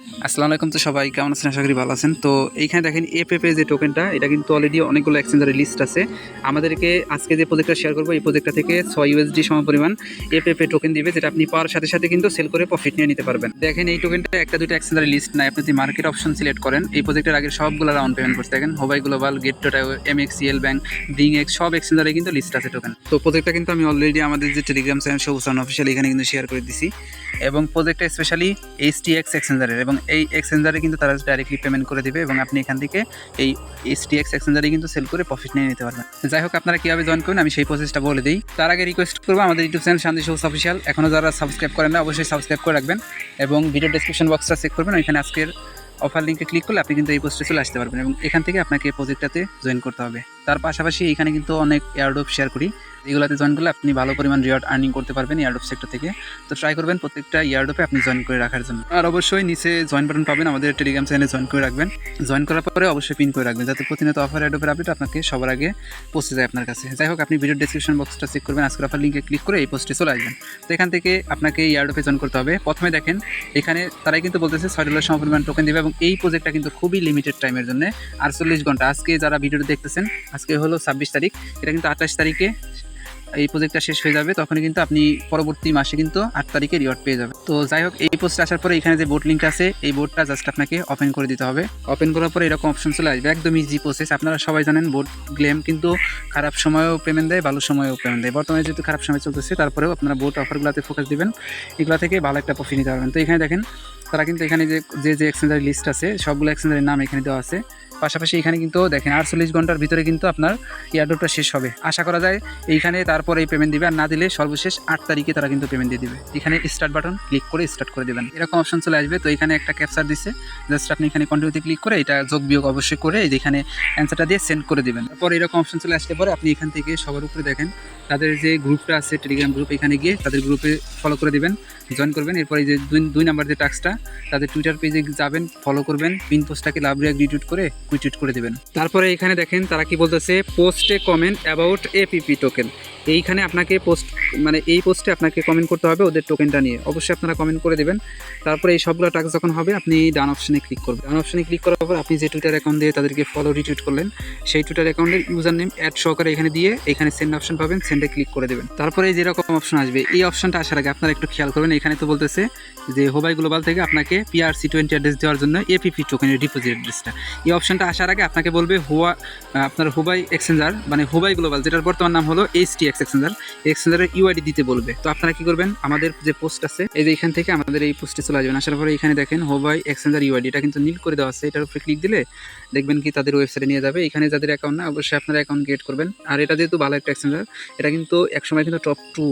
আসসালামু আলাইকুম তো সবাই, কেমন আছেন? আশা করি ভালো আছেন। তো এইখানে দেখেন এপেপে যে টোকেনটা এটা কিন্তু অলরেডি অনেকগুলো এক্সচেঞ্জারের লিস্ট আছে। আমাদেরকে আজকে যে প্রজেক্টটা শেয়ার করব, এই প্রজেক্টটা থেকে ছয় ইউএসডি সম পরিমাণ এপেপে টোকেন দিবে, যেটা আপনি পাওয়ার সাথে সাথে কিন্তু সেল করে প্রফিট নিয়ে নিতে পারবেন। দেখেন এই টোকেনটা একটা দুটো এক্সচেঞ্জারের লিস্ট নাই। আপনি যদি মার্কেট অপশন সিলেক্ট করেন, এই প্রজেক্টের আগে সবগুলো রাউন্ড পেমেন্ট করতে দেখেন হোবাই গ্লোবাল গেট টোটা M X C L bank BingX সব এক্সচেঞ্জারে কিন্তু লিস্ট আছে টোকেন তো প্রজেক্টটা কিন্তু আমি অলরেডি আমাদের যে টেলিগ্রাম চ্যানেল সবুজ অফিসিয়াল এখানে কিন্তু শেয়ার করে দিছি। এবং প্রজেক্টটা স্পেশালি এইচ টি এক্স এক্সচেঞ্জারের এবং এই এক্সচেঞ্জারে কিন্তু তারা ডাইরেক্টলি পেমেন্ট করে দিবে এবং আপনি এখান থেকে এই এইচ টি এক্স এক্সচেঞ্জারে কিন্তু সেল করে প্রফিট নিয়ে নিতে পারবেন। যাই হোক, আপনারা কীভাবে জয়েন করবেন আমি সেই প্রসেসটা বলে দিই। তার আগে রিকোয়েস্ট করব আমাদের ইউটিউব চ্যানেল শান্তি সবুজ অফিসিয়াল এখনও যারা সাবস্ক্রাইব করেন না, অবশ্যই সাবস্ক্রাইব করে রাখবেন এবং ভিডিও ডিসক্রিপশন বক্সটা চেক করবেন। ওইখানে আজকের অফার লিঙ্কে ক্লিক করলে আপনি কিন্তু এই পোস্টে চলে আসতে পারবেন এবং এখান থেকে আপনাকে প্রজেক্টটাতে জয়েন করতে হবে। তার পাশাপাশি এখানে কিন্তু অনেক এয়ারডোপ শেয়ার করি। এগুলোতে জয়েন করলে আপনি ভালো পরিমাণ রিওয়ার্ড আর্নিং করতে পারবেন এয়ারডোপ সেক্টর থেকে। তো ট্রাই করবেন প্রত্যেকটা ইয়ারডোপে আপনি জয়েন করে রাখার জন্য। আর অবশ্যই নিচে জয়েন বাটন পাবেন, আমাদের টেলিগ্রাম চ্যানেলে জয়েন করে রাখবেন। জয়েন করার পরে অবশ্যই পিন করে রাখবেন, যাতে প্রতিনিয়ত অফার এয়ারডোপের আপডেট আপনাকে সবার আগে পৌঁছে যায় আপনার কাছে। যাই হোক, আপনি ভিডিও ডিসক্রিপশন বক্সটা চেক করবেন, আজকের অফার লিঙ্কে ক্লিক করে এই পোস্টে চলে আসবেন। তো এখান থেকে আপনাকে ইয়ারডোপে জয়েন করতে হবে। প্রথমে দেখেন, এখানে তারাই কিন্তু বলতেছে ছয় ডলার সমপরিমাণ টোকেন দেবে এবং এই প্রজেক্টটা কিন্তু খুবই লিমিটেড টাইমের জন্য, আটচল্লিশ ঘণ্টা। আজকে যারা ভিডিওটা দেখতেছেন আজকে হলো ছাব্বিশ তারিখ, এটা কিন্তু আঠাশ তারিখে এই প্রজেক্টটা শেষ হয়ে যাবে তখন কিন্তু আপনি পরবর্তী মাসে কিন্তু আট তারিখে রিওয়ার্ড পেয়ে যাবেন। তো যাই হোক, এই পোস্টে আসার পরে এখানে যে বোট লিঙ্ক আছে, এই বোর্ডটা জাস্ট আপনাকে ওপেন করে দিতে হবে। ওপেন করার পরে এরকম অপশন চলে আসবে, একদম ইজি প্রসেস আপনারা সবাই জানেন বোট গ্লেম কিন্তু খারাপ সময়েও পেমেন্ট দেয়, ভালো সময়েও পেমেন্ট দেয়। বর্তমানে যেহেতু খারাপ সময় চলতেছে, তারপরেও আপনারা বোট অফারগুলোতে ফোকাস দিবেন, এগুলো থেকে ভালো একটা প্রফিট নিতে পারবেন। তো এখানে দেখেন, তারা কিন্তু এখানে যে যে যে এক্সচেঞ্জারের লিস্ট আছে, সবগুলো এক্সচেঞ্জারের নাম এখানে দেওয়া আছে। পাশাপাশি এখানে কিন্তু দেখেন আটচল্লিশ ঘণ্টার ভিতরে কিন্তু আপনার ইয়ারডোপটা শেষ হবে। আশা করা যায় এইখানে তারপরে এই পেমেন্ট দিবে, আর না দিলে সর্বশেষ আট তারিখে তারা কিন্তু পেমেন্ট দিয়ে দিবে। এখানে স্টার্ট বাটন ক্লিক করে স্টার্ট করে দেবেন। এরকম অপশন চলে আসবে। তো এখানে একটা ক্যাপচার দিচ্ছে জাস্ট আপনি এখানে কন্টিনিউতে ক্লিক করে এটা যোগ বিয়োগ অবশ্যই করে এখানে অ্যান্সারটা দিয়ে সেন্ড করে দেবেন। তারপর এরকম অপশন চলে আসলে পরে আপনি এখান থেকে সবার উপরে দেখেন, তাদের যে গ্রুপটা আছে টেলিগ্রাম গ্রুপ এখানে গিয়ে তাদের গ্রুপে ফলো করে দিবেন জয়েন করবেন। এরপর যে দুই দুই নাম্বার যে টাস্কটা তাদের টুইটার পেজে যাবেন ফলো করবেন পিন পোস্টটাকে লাভ রিটুইট করে কুইটুইট করে দেবেন। তারপরে এখানে দেখেন তারা কি বলতেছে পোস্টে কমেন্ট অ্যাবাউট এপিপি টোকেন এইখানে আপনাকে পোস্ট মানে এই পোস্টে আপনাকে কমেন্ট করতে হবে ওদের টোকেনটা নিয়ে। অবশ্যই আপনারা কমেন্ট করে দেবেন। তারপরে এই সবগুলো টাস্ক যখন হবে, আপনি ডান অপশনে ক্লিক করবেন। ডান অপশনে ক্লিক করার পর আপনি যে টুইটার অ্যাকাউন্ট দিয়ে তাদেরকে ফলো রিটুইট করলেন, সেই টুইটার অ্যাকাউন্টের ইউজার নেম অ্যাড সহকারে এখানে দিয়ে এখানে সেন্ড অপশন পাবেন সেন্ডে ক্লিক করে দেবেন। তারপরে যেরকম অপশন আসবে, এই অপশনটা আসার আগে আপনারা একটু খেয়াল করবেন, এখানে তো বলতেছে যে হোবাই গ্লোবাল থেকে আপনাকে পিআরসি টোয়েন্টি অ্যাড্রেস দেওয়ার জন্য এপিপি টোকেনের ডিপোজিট অ্যাড্রেসটা এই অপশনটা আসার আগে আপনাকে বলবে হোয়া আপনার হুবাই এক্সচেঞ্জার মানে হুবাই গ্লোবাল, যেটার বর্তমান নাম হলো এইচ টি এক্স এক্সচেঞ্জার। এক্সচেঞ্জারের ইউআইডি দিতে বলবে। তো আপনারা কি করবেন? আমাদের যে পোস্ট আছে, এই যে এখান থেকে আমাদের এই পোস্টে চলে আসবেন। আসার পরে এখানে দেখেন হোবাই এক্সচেঞ্জার ইউআইডি, এটা কিন্তু নীল করে দেওয়া আছে। এটার উপরে ক্লিক দিলে দেখবেন কি তাদের ওয়েবসাইটে নিয়ে যাবে। এখানে যাদের অ্যাকাউন্ট না, অবশ্যই আপনারা অ্যাকাউন্ট ক্রিয়েট করবেন। আর এটা যেহেতু ভালো একটা এক্সচেঞ্জার, এটা কিন্তু একসময় কিন্তু টপ টু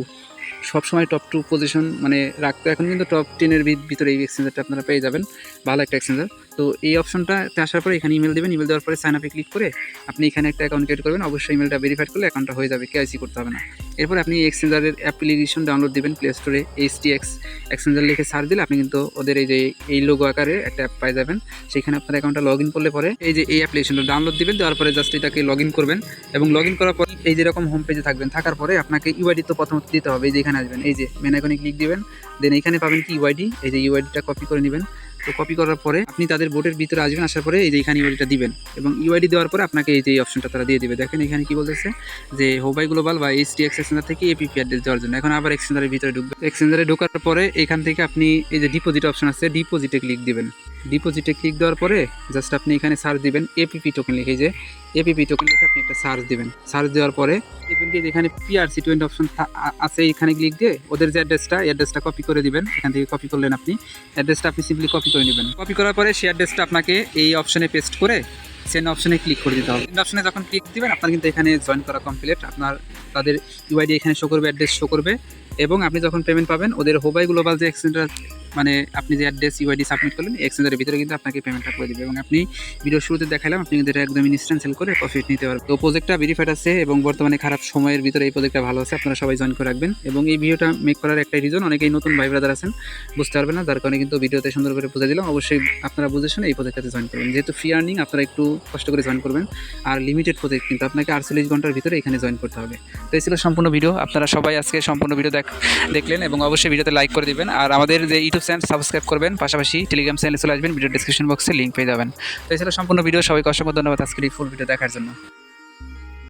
সবসময় টপ টু পজিশন মানে রাখতে এখন কিন্তু টপ টেনের ভিতরে এই এক্সচেঞ্জারটা আপনারা পেয়ে যাবেন। ভালো একটা এক্সচেঞ্জার তো এই অপশনটাতে আসার পরে এখানে ইমেল দেবেন। ইমেল দেওয়ার পরে সাইন আপে ক্লিক করে আপনি এখানে একটা অ্যাকাউন্ট ক্রিয়েট করবেন। অবশ্যই ইমেলটা ভেরিফাইড করলে অ্যাকাউন্টটা হয়ে যাবে। কেআইসি করতে হবে না। এরপর আপনি এক্সচেঞ্জারের অ্যাপ্লিকেশন ডাউনলোড দিবেন প্লে স্টোরে এইচ টি এক্স এক্সচেঞ্জার লিখে সার্চ দিলে আপনি কিন্তু ওদের এই যে, এই লোগো আকারে একটা অ্যাপ পাই যাবেন। সেখানে আপনার অ্যাকাউন্টটা লগ ইন করলে পরে এই যে, এই অ্যাপ্লিকেশনটা ডাউনলোড দিবেন, দেওয়ার পরে জাস্ট এটাকে লগ ইন করবেন এবং লগ ইন করার পর এই যেরকম হোম পেজে থাকবেন, থাকার পরে আপনাকে ইউআইডি তো প্রথমত দিতে হবে, এই যে এখানে আসবেন, এই যে মেন আইকনে ক্লিক দিবেন দেন এখানে পাবেন কি ইউআইডি এই যে ইউআইডিটা কপি করে নেবেন। তো কপি করার পরে আপনি তাদের বোর্ডের ভিতরে আসবেন, আসার পরে এই যে এখানে ইউআইডিটা দিবেন এবং ইউআইডি দেওয়ার পরে আপনাকে এই যে এই অপশনটা তারা দিয়ে দিবে। দেখেন এখানে কি বলতেছে? যে হোবাই গ্লোবাল বা এইচ ডি এক্স এক্সচেঞ্জার থেকে এপিপি অ্যাড্রেস দেওয়ার জন্য। এখন আবার এক্সচেঞ্জারের ভিতরে ঢুকবে। এক্সচেঞ্জারে ঢোকার পরে এখান থেকে আপনি এই যে ডিপোজিট অপশন আছে ডিপোজিটে ক্লিক দিবেন। ডিপোজিটে ক্লিক দেওয়ার পরে জাস্ট আপনি এখানে সার্চ দিবেন এপিপি টোকেন লিখে যে এপিপি টোকেন লিখে আপনি একটা সার্চ দিবেন। সার্চ দেওয়ার পরে দেখবেন কি যেখানে পিআরসি টোয়েন্টি অপশন আছে এখানে ক্লিক দিয়ে ওদের যে অ্যাড্রেসটা অ্যাড্রেসটা কপি করে দিবেন। এখান থেকে কপি করলেন আপনি। অ্যাড্রেসটা আপনি সিম্পলি কপি করে নেবেন। কপি করার পরে শেয়ার ডেস্কটা আপনাকে এই অপশনে পেস্ট করে সেন্ড অপশনে ক্লিক করে দিতে হবে। সেন্ড অপশনে যখন ক্লিক দিবেন, আপনার কিন্তু এখানে জয়েন করা কমপ্লিট আপনার, তাদের ইউআইডি এখানে শো করবে অ্যাড্রেস শো করবে। এবং আপনি যখন পেমেন্ট পাবেন, ওদের হোবাই গ্লোবাল যে এক্সচেঞ্জার মানে আপনি যে অ্যাড্রেস ইউআইডি সাবমিট করলেন এক্সচেঞ্জারের ভিতরে কিন্তু আপনাকে পেমেন্টটা করে দেবে। এবং আপনি ভিডিও শুরুতে দেখালাম আপনি কিন্তু একদম ইনস্ট্যান্ট সেল করে প্রফিট নিতে পারবেন। তো প্রজেক্টটা ভেরিফাইড আছে এবং বর্তমানে খারাপ সময়ের ভিতরে এই প্রজেক্টটা ভালো আছে, আপনারা সবাই জয়েন করে রাখবেন। এবং এই ভিডিওটা মেক করার একটা রিজন অনেকেই নতুন ভাই ব্রাদার আছেন, বুঝতে পারবেন না, যার কারণে কিন্তু ভিডিওতে সুন্দর করে বুঝে দিলাম। অবশ্যই আপনারা বুঝে শুনে এই প্রজেক্টটাতে জয়েন করবেন। যেহেতু ফ্রি আর্নিং আপনারা একটু কষ্ট করে জয়েন করবেন। আর লিমিটেড প্রজেক্ট কিন্তু আপনাকে আটচল্লিশ ঘণ্টার ভিতরে এখানে জয়েন করতে হবে। তো এই ছিল সম্পূর্ণ ভিডিও আপনারা সবাই আজকে সম্পূর্ণ ভিডিও দেখ দেখলেন এবং অবশ্যই ভিডিওতে লাইক করে দিবেন। আর আমাদের যে ইউটিউব ইউটিউব চ্যানেল সাবস্ক্রাইব করবেন। পাশাপাশি টেলিগ্রাম চ্যানেলে চলে আসবেন ভিডিও ডিসক্রিপশন বক্সে লিঙ্ক পেয়ে যাবেন। তো এছাড়া সম্পূর্ণ ভিডিও সবাইকে অসংখ্য ধন্যবাদ আজকের এই ফুল ভিডিও দেখার জন্য।